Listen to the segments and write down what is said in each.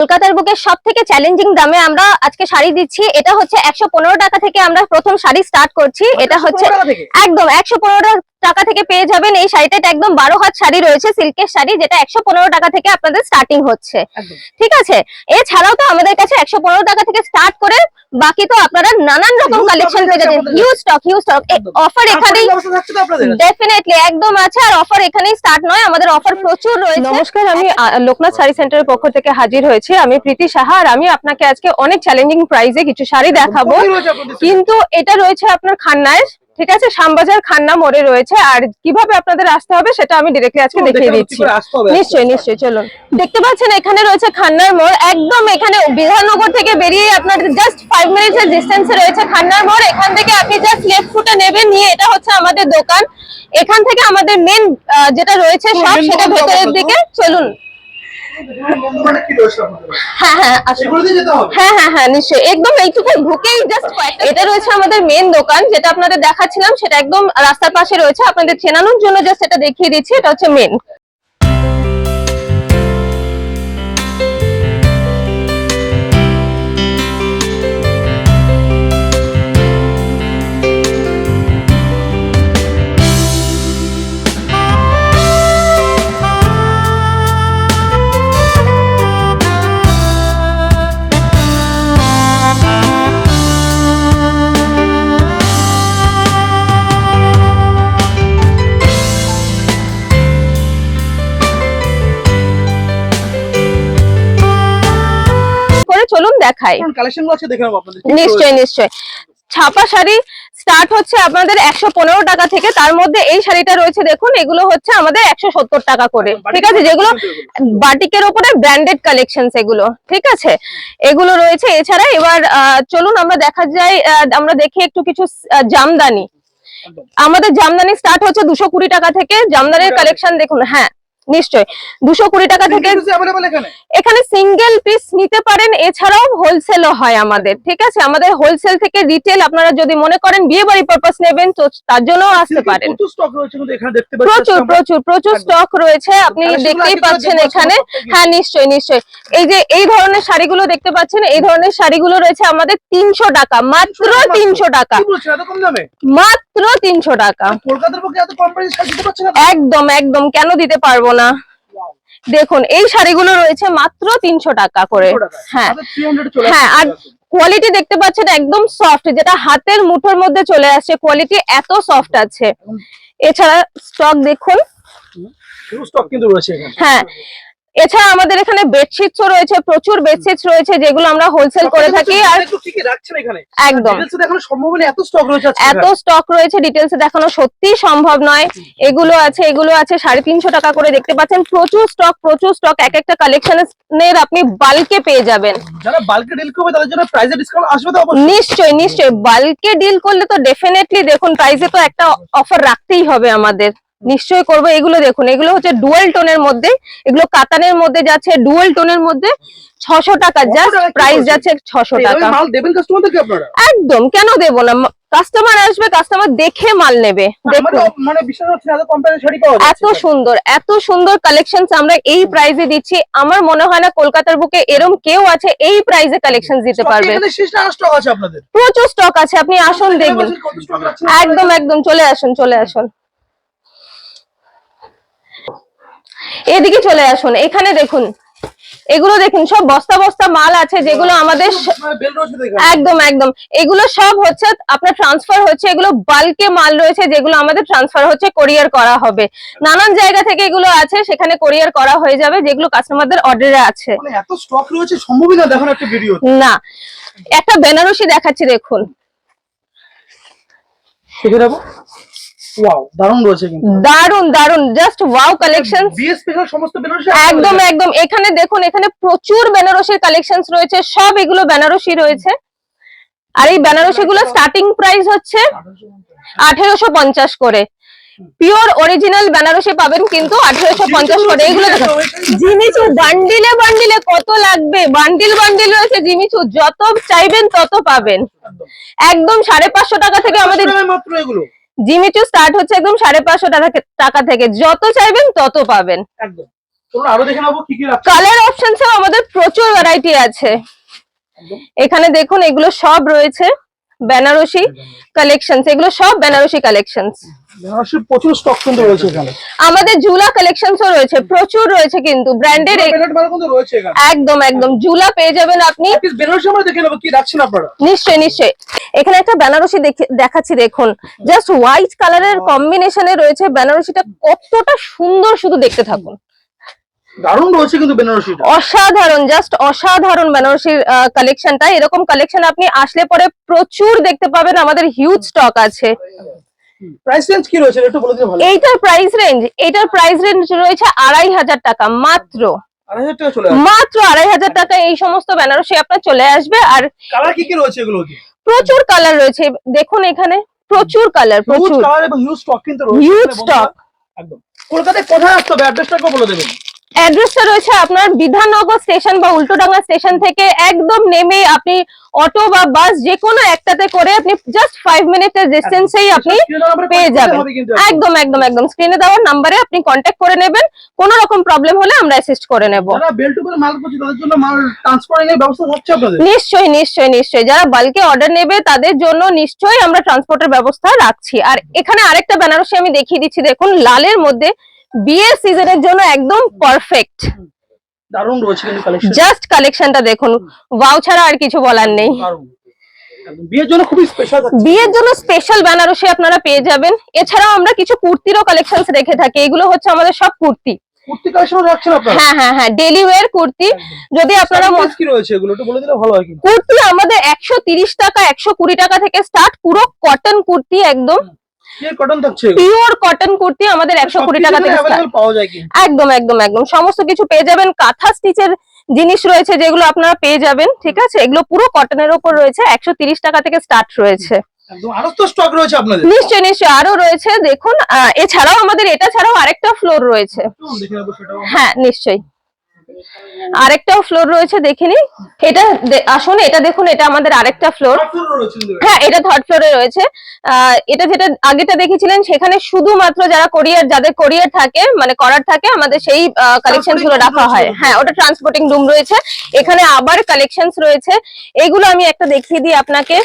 কলকাতার বুকে সব থেকে চ্যালেঞ্জিং দামে আমরা আজকে শাড়ি দিচ্ছি। এটা হচ্ছে একশো পনেরো টাকা থেকে আমরা প্রথম শাড়ি স্টার্ট করছি। এটা হচ্ছে একদম একশো পনেরো টাকা থেকে পেয়ে যাবেন। এই শাড়িটা একদম বারো হাত শাড়ি রয়েছে সিল্কের শাড়ি যেটা একশো পনেরো টাকা থেকে আপনাদের স্টার্টিং হচ্ছে। ঠিক আছে? এছাড়াও তো আমাদের কাছে একশো পনেরো টাকা থেকে স্টার্ট করে বাকি তো আপনারা নানান রকম কালেকশন পেয়ে যাবেন। Huge stock huge stock offer এখানেই? ডেফিনেটলি একদম আছে আর অফার এখানেই স্টার্ট নয়। আমাদের অফার প্রচুর রয়েছে। নমস্কার আমি লোকনাথ শাড়ি সেন্টারের পক্ষ থেকে হাজির হয়েছি। আমি প্রীতি সাহা আর আমি আপনাকে আজকে অনেক চ্যালেঞ্জিং প্রাইসে কিছু শাড়ি দেখাবো? কিন্তু এটা রয়েছে আপনার খান্নায়। ঠিক আছে? শ্যামবাজার খান্না মোড়ে রয়েছে। আর কীভাবে আপনাদের আসতে হবে সেটা আমি ডিরেক্টলি আজকে দেখিয়ে দেখে দিচ্ছি। নিশ্চয়ই নিশ্চয়ই চলুন। দেখতে পাচ্ছেন এখানে রয়েছে খান্নার মোড়। একদম এখানে বিধাননগর থেকে বেরিয়ে আপনার জাস্ট ফাইভ মিনিটস এর ডিস্টেন্সে রয়েছে খান্নার মোড়। এখান থেকে আপনি জাস্ট লেফট ফুটে নেবেন নিয়ে এটা হচ্ছে আমাদের দোকান। এখান থেকে আমাদের মেন যেটা রয়েছে সব সেটা ভেতরের দিকে। চলুন। আপনাদের? হ্যাঁ হ্যাঁ? হ্যাঁ হ্যাঁ হ্যাঁ নিশ্চয়ই। একদম এইটুকু ঢুকেই জাস্ট এটা রয়েছে আমাদের মেন দোকান যেটা আপনাদের দেখাচ্ছিলাম সেটা একদম রাস্তার পাশে রয়েছে। আপনাদের চেনানোর জন্য জাস্ট এটা দেখিয়ে দিচ্ছি এটা হচ্ছে মেন নিশ্চয়ই রয়েছে? নিশ্চয়ই। ছাপা শাড়ি স্টার্ট হচ্ছে আপনাদের একশো পনেরো টাকা থেকে। তার মধ্যে এই শাড়িটা রয়েছে দেখুন এগুলো হচ্ছে আমাদের একশো সত্তর টাকা করে। ঠিক আছে? যেগুলো বাটিকের উপরে ব্র্যান্ডেড কালেকশন এগুলো। ঠিক আছে? এগুলো রয়েছে। এছাড়া এবার আহ, চলুন আমরা দেখা যায় আমরা দেখি একটু কিছু জামদানি। আমাদের জামদানি স্টার্ট হচ্ছে দুশো কুড়ি টাকা থেকে। জামদানির কালেকশন দেখুন হ্যাঁ। নিশ্চয় দুশো কুড়ি টাকা থেকে এখানে? সিঙ্গেল পিস নিতে পারেন এছাড়াও হোলসেলও হয় আমাদের ঠিক আছে? আমাদের হোলসেল থেকে রিটেল আপনারা যদি মনে করেন বিয়ে বাড়ি পারপাস নেবেন তো তার জন্যও আসতে পারেন। প্রচুর প্রচুর প্রচুর স্টক রয়েছে আপনি দেখতেই পাচ্ছেন এখানে। হ্যাঁ নিশ্চয়ই নিশ্চয়ই। এই যে এই ধরনের শাড়িগুলো দেখতে পাচ্ছেন এই ধরনের শাড়িগুলো রয়েছে আমাদের তিনশো টাকা মাত্র? তিনশো টাকা মাত্র। তিনশো টাকা। একদম একদম কেন দিতে পারব না? দেখুন এই শাড়িগুলো রয়েছে মাত্র তিনশো টাকা করে। হ্যাঁ। চলে হ্যাঁ আর কোয়ালিটি দেখতে পাচ্ছেন একদম সফট যেটা হাতের মুঠোর মধ্যে চলে আসছে। কোয়ালিটি এত সফট আছে। এছাড়া স্টক দেখুন। হ্যাঁ এছাড়া আমাদের এখানে বেডশিটসও রয়েছে প্রচুর বেডশিটস রয়েছে যেগুলো আমরা হোলসেল করে থাকি আর একদম। এত স্টক রয়েছে ডিটেলসে দেখানো সত্যি সম্ভব নয়। এগুলো আছে এগুলো আছে সাড়ে তিনশো টাকা করে দেখতে পাচ্ছেন। প্রচুর স্টক প্রচুর স্টক এক একটা কালেকশনের আপনি বাল্কে পেয়ে যাবেন। নিশ্চয়ই নিশ্চয়ই। বাল্কে ডিল করলে তো ডেফিনেটলি দেখুন প্রাইসে তো একটা অফার রাখতেই হবে আমাদের। নিশ্চয়ই করব। এগুলো দেখুন এগুলো হচ্ছে ডুয়েল টোনের মধ্যে এগুলো কাতানের মধ্যে যাচ্ছে ডুয়েল টোনের মধ্যে ছশো টাকা জাস্ট প্রাইস যাচ্ছে ছশো টাকা। একদম কেন দেবো না? কাস্টমার আসবে কাস্টমার দেখে মাল নেবে। মানে মানে এত সুন্দর এত সুন্দর কালেকশন আমরা এই প্রাইজে দিচ্ছি। আমার মনে হয় না কলকাতার বুকে এরম কেউ আছে এই প্রাইজে কালেকশন দিতে পারবে। প্রচুর স্টক আছে আপনি আসুন দেখবেন একদম একদম চলে আসুন চলে আসুন। এদিকে চলে আসুন এখানে দেখুন। এগুলো দেখুন সব বস্তা বস্তা মাল আছে যেগুলো আমাদের। একদম একদম। এগুলো সব হচ্ছে আপনার ট্রান্সফার হচ্ছে এগুলো বাল্কে মাল রয়েছে যেগুলো আমাদের ট্রান্সফার হচ্ছে কোরিয়ার করা হবে। নানান জায়গা থেকে এগুলো আছে সেখানে কোরিয়ার করা হয়ে যাবে যেগুলো কাস্টমারদের অর্ডারে আছে। মানে এত স্টক রয়েছে সম্ভবই না দেখানো একটা ভিডিও না। একটা বেনারসি দেখাচ্ছি দেখুন। ওয়াও দারুণ রয়েছে কিন্তু। জাস্ট ওয়াও কালেকশন স্পেশাল সমস্ত বেনারসি একদম একদম। এখানে দেখুন এখানে প্রচুর বেনারসির কালেকশন রয়েছে। সব এগুলো বেনারসি রয়েছে। আর এই বেনারসি গুলো স্টার্টিং প্রাইস হচ্ছে আঠেরোশো পঞ্চাশ করে। পিওর অরিজিনাল বেনারসি পাবেন কিন্তু আঠেরোশো পঞ্চাশ করে। এগুলো দেখুন জিমিচু বান্ডিলে বান্ডিলে কত লাগবে? বান্ডিল বান্ডিল রয়েছে জিমিচু যত চাইবেন তত পাবেন। একদম সাড়ে পাঁচশো টাকা থেকে আমাদের মাত্র এগুলো। জিমিচু স্টার্ট হচ্ছে একদম সাড়ে পাঁচশো টাকা থেকে যত চাইবেন তত পাবেন। কালার অপশন আমাদের প্রচুর ভ্যারাইটি আছে। এখানে দেখুন এগুলো সব রয়েছে। বেনারসি কালেকশনস এগুলো সব বেনারসি কালেকশনস বেনারসির প্রচুর স্টক কিন্তু রয়েছে এখানে। আমাদের জুলা কালেকশনসও রয়েছে প্রচুর রয়েছে কিন্তু ব্র্যান্ডেড রয়েছে এখানে। একদম একদম। জুলা পেয়ে যাবেন আপনি বেনারসি আমরা দেখে নেব কি রাখছেন আপনারা? নিশ্চয়ই নিশ্চয়ই। এখানে একটা বেনারসি দেখে- দেখাচ্ছি দেখুন। জাস্ট হোয়াইট কালারের কম্বিনেশনে রয়েছে বেনারসিটা কতটা সুন্দর শুধু দেখতে থাকুন। দারুণ রয়েছে কিন্তু বেনারসিটা। অসাধারণ জাস্ট অসাধারণ বেনারসির কালেকশনটা এরকম কালেকশন আপনি আসলে পরে প্রচুর দেখতে পাবেন আমাদের হিউজ স্টক আছে। প্রাইস রেঞ্জ কি রয়েছে? একটু বলে দিলে ভালো এইটার প্রাইস রেঞ্জ এইটার প্রাইস রেঞ্জ রয়েছে আড়াই হাজার টাকা মাত্র। মাত্র আড়াই হাজার টাকা এই সমস্ত বেনারসি আপনার চলে আসবে আর কালার কি কি রয়েছে এগুলো প্রচুর কালার রয়েছে। দেখুন এখানে প্রচুর কালার প্রচুর। কালার এবং হিউজ স্টক কিন্তু রয়েছে Huge এখানে একদম। কলকাতায় কোথায় আসতে হবে? অ্যাড্রেসটা বলে দেবেন। অ্যাড্রেসটা রয়েছে আপনার বিধাননগর স্টেশন বা উল্টোডাঙ্গা স্টেশন থেকে একদম নেমে আপনি অটো বা বাস যে কোনো একটাতে করে আপনি জাস্ট ফাইভ মিনিটের ডিস্টেন্সেই আপনি পেয়ে যাবেন। একদম একদম একদম। স্ক্রিনে দেওয়ার নাম্বারে আপনি কন্ট্যাক্ট করে নেবেন। কোনো রকম প্রবলেম হলে আমরা অ্যাসিস্ট করে নেব। নিশ্চয়ই নিশ্চয়ই নিশ্চয়ই। যারা বাল্কে অর্ডার নেবে তাদের জন্য নিশ্চয়ই আমরা ট্রান্সপোর্টের ব্যবস্থা রাখছি। আর এখানে আরেকটা বেনারসি আমি দেখিয়ে দিচ্ছি। দেখুন লালের মধ্যে বিয়ের সিজনের জন্য একদম পারফেক্ট দারুণ রয়েছে কিন্তু কালেকশন জাস্ট কালেকশনটা দেখুন। ওয়াও ছাড়া আর কিছু বলার নেই। বিয়ের জন্য খুবই স্পেশাল বিয়ের জন্য স্পেশাল বেনারসি আপনারা পেয়ে যাবেন। এছাড়াও আমরা কিছু কুর্তিরও কালেকশন রেখে থাকি। এগুলো হচ্ছে আমাদের সব কুর্তি। হ্যাঁ হ্যাঁ হ্যাঁ ডেলি ওয়্যার কুর্তি। যদি আপনারা কি রয়েছে এগুলো? একটু বলে দিলে ভালো হয় কুর্তি আমাদের একশো তিরিশ টাকা একশো কুড়ি টাকা থেকে স্টার্ট পুরো কটন কুর্তি একদম। পিওর কটন কুর্তি আমাদের একশো কুড়ি টাকা থেকে একদম একদম একদম। সমস্ত কিছু পেয়ে যাবেন। কাঁথা স্টিচের জিনিস রয়েছে যেগুলো আপনারা পেয়ে যাবেন ঠিক আছে? এগুলো পুরো কটনের ওপর রয়েছে। একশো তিরিশ টাকা থেকে স্টার্ট রয়েছে। রয়েছে আপনাদের। নিশ্চয়ই নিশ্চয়ই। আরও রয়েছে। দেখুন এছাড়াও আমাদের এটা ছাড়াও আরেকটা ফ্লোর রয়েছে। হ্যাঁ নিশ্চয়ই। আরেকটাও ফ্লোর রয়েছে দেখে নিন। এটা আসুন এটা দেখুন এটা আমাদের আরেকটা ফ্লোর। হ্যাঁ এটা থার্ড ফ্লোরে রয়েছে। এটা যেটা আগেটা দেখেছিলেন সেখানে শুধুমাত্র যারা কোরিয়ার যাদের কোরিয়ার থাকে মানে করার থাকে আমাদের সেই কালেকশনগুলো রাখা হয়। হ্যাঁ ওটা ট্রান্সপোর্টিং রুম রয়েছে। এখানে আবার কালেকশনস রয়েছে। এগুলো আমি একটা দেখিয়ে দিই আপনাকে।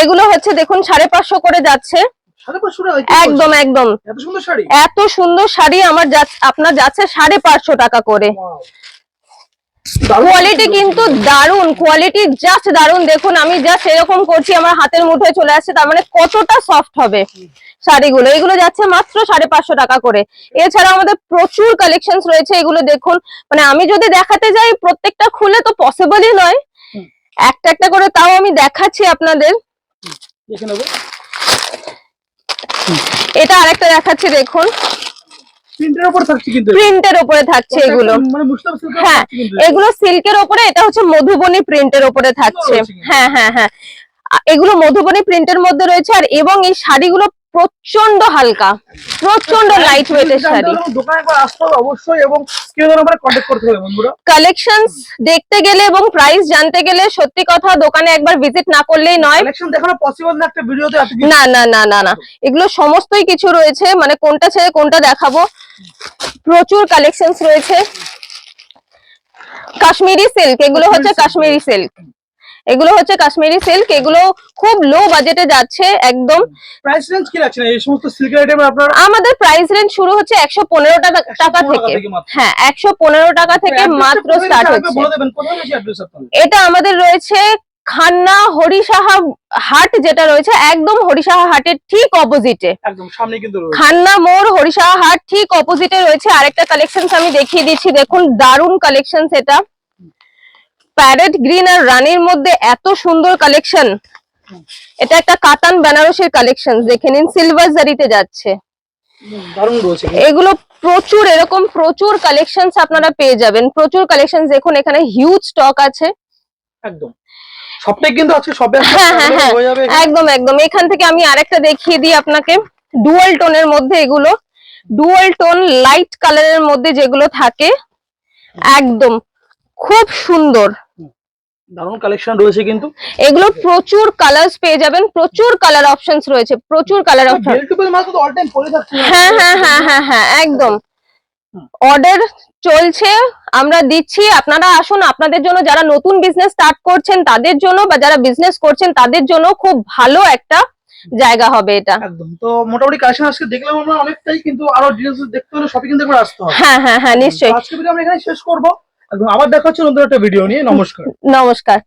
এগুলো হচ্ছে দেখুন সাড়ে পাঁচশো করে যাচ্ছে। একদম একদম। এত সুন্দর শাড়ি? আমার আপনার যাচ্ছে সাড়ে পাঁচশো টাকা করে। কোয়ালিটি কিন্তু দারুণ কোয়ালিটি জাস্ট দারুণ দেখুন আমি জাস্ট এরকম করছি আমার হাতের মুঠোয় চলে আসছে তার মানে কতটা সফট হবে শাড়িগুলো। এগুলো যাচ্ছে মাত্র সাড়ে পাঁচশো টাকা করে। এছাড়া আমাদের প্রচুর কালেকশন রয়েছে এগুলো দেখুন। মানে আমি যদি দেখাতে যাই প্রত্যেকটা খুলে তো পসিবলই নয়। একটা একটা করে তাও আমি দেখাচ্ছি আপনাদের। এটা আরেকটা দেখাচ্ছি দেখুন। প্রিন্টের উপর থাকছে কিন্তু প্রিন্টের উপরে থাকছে এগুলো। মানে সিল্কের হ্যাঁ এগুলো সিল্কের এটা হচ্ছে মধুবনী প্রিন্টের থাকছে। হ্যাঁ হ্যাঁ হ্যাঁ। এগুলো মধুবনী প্রিন্টের মধ্যে রয়েছে আর এবং এই শাড়িগুলো প্রচণ্ড হালকা প্রচণ্ড লাইট ওয়েটের শাড়ি। হলে দোকানে একবার আসতে হবে অবশ্যই এবং কেউ নাম্বারে কন্ট্যাক্ট করতে হবে বন্ধুরা। কালেকশনস দেখতে গেলে এবং প্রাইস জানতে গেলে সত্যি কথা দোকানে একবার ভিজিট না করলেই নয়। কালেকশন দেখানো পসিবল না একটা ভিডিওতে না না না না না। এগুলো সমস্তই কিছু রয়েছে মানে কোনটা ছেড়ে কোনটা দেখাবো। প্রচুর কালেকশনস রয়েছে। কাশ্মীরি সিল্ক এগুলো হচ্ছে কাশ্মীরি সিল্ক এগুলো হচ্ছে কাশ্মীরি সিল্ক এগুলো খুব লো বাজেটে যাচ্ছে একদম। প্রাইস রেঞ্জ কি রাখছেন? এই সমস্ত সিল্কের আইটেম আপনারা আমাদের প্রাইস রেঞ্জ শুরু হচ্ছে একশো পনেরো টাকা টাকা থেকে। হ্যাঁ একশো পনেরো টাকা থেকে মাত্র স্টার্ট হচ্ছে। এটা আমাদের রয়েছে খান্না হরিসাহা হাট যেটা রয়েছে একদম হরিসাহা হাটের ঠিক অপোজিটে একদম সামনে কিন্তু রয়েছে। খান্না মোড় হরিসাহা হাট ঠিক অপোজিটে রয়েছে। আরেকটা কালেকশন আমি দেখিয়ে দিচ্ছি। দেখুন দারুণ কালেকশন এটা। প্যারেট গ্রিন আর রানীর মধ্যে এত সুন্দর কালেকশন এটা একটা কাতান বেনারসের কালেকশন দেখে নিন সিলভার জারিতে যাচ্ছে। এগুলো প্রচুর এরকম প্রচুর কালেকশন আপনারা পেয়ে যাবেন। প্রচুর কালেকশন দেখুন এখানে হিউজ স্টক আছে। একদম। সবটাই কিন্তু আছে সবে হ্যাঁ হ্যাঁ হ্যাঁ। একদম একদম। এখান থেকে আমি আরেকটা দেখিয়ে দিই আপনাকে। ডুয়াল টোনের মধ্যে এগুলো। ডুয়াল টোন লাইট কালারের মধ্যে যেগুলো থাকে একদম। খুব সুন্দর। দারুণ কালেকশন রয়েছে কিন্তু। এগুলো প্রচুর কালার্স পেয়ে যাবেন প্রচুর কালার অপশনস রয়েছে প্রচুর কালার অপশন বেল মাল তো অল টাইম পরে থাকছে হ্যাঁ হ্যাঁ হ্যাঁ হ্যাঁ হ্যাঁ একদম। অর্ডার চলছে আমরা দিচ্ছি আপনারা আসুন আপনাদের জন্য যারা নতুন বিজনেস স্টার্ট করছেন তাদের জন্য বা যারা বিজনেস করছেন তাদের জন্য খুব ভালো একটা জায়গা হবে এটা। একদম তো মোটামুটি কালেকশন আজকে দেখলাম আমরা অনেকটাই কিন্তু আরও ডিটেলস দেখতে হলে শপিং কিন্তু করে আসতে হবে। হ্যাঁ হ্যাঁ হ্যাঁ নিশ্চয়ই। আজকে ভিডিও আমরা এখানে শেষ করব। আবার দেখা হচ্ছে নতুন একটা ভিডিও নিয়ে। নমস্কার। নমস্কার।